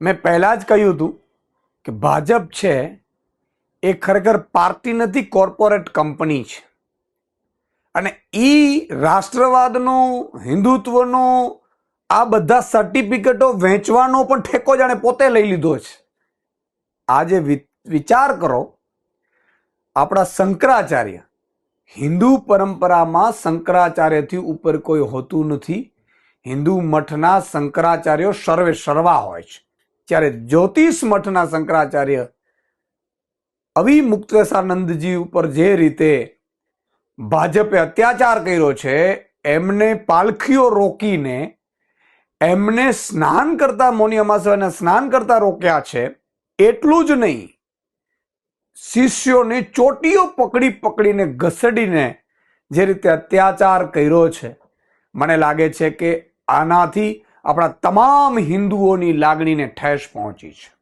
મેં પહેલાં જ કહ્યું હતું કે ભાજપ છે, એ ખરેખર પાર્ટી નથી, કોર્પોરેટ કંપની છે. અને એ રાષ્ટ્રવાદનું, હિન્દુત્વનું, આ બધા સર્ટિફિકેટો વેચવાનો પણ ઠેકો જાણે પોતે લઈ લીધો છે. આજે વિચાર કરો, આપણા શંકરાચાર્ય, હિન્દુ પરંપરામાં શંકરાચાર્યથી ઉપર કોઈ હોતું નથી. હિન્દુ મઠના શંકરાચાર્યો સર્વે સર્વા હોય છે. જ્યારે જ્યોતિષ મઠના શંકરાચાર્ય અવિમુક્તેશાનંદજી ઉપર જે રીતે ભાજપે અત્યાચાર કર્યો છે, એમને પાલખીઓ રોકીને, એમને સ્નાન કરતા મોની અમાસવાને સ્નાન કરતા રોક્યા છે, એટલું જ નહીં, શિષ્યોને ચોટીઓ પકડી પકડીને ઘસડીને જે રીતે અત્યાચાર કર્યો છે, મને લાગે છે કે આનાથી આપણા તમામ હિન્દુઓની લાગણીને ઠેસ પહોંચી છે.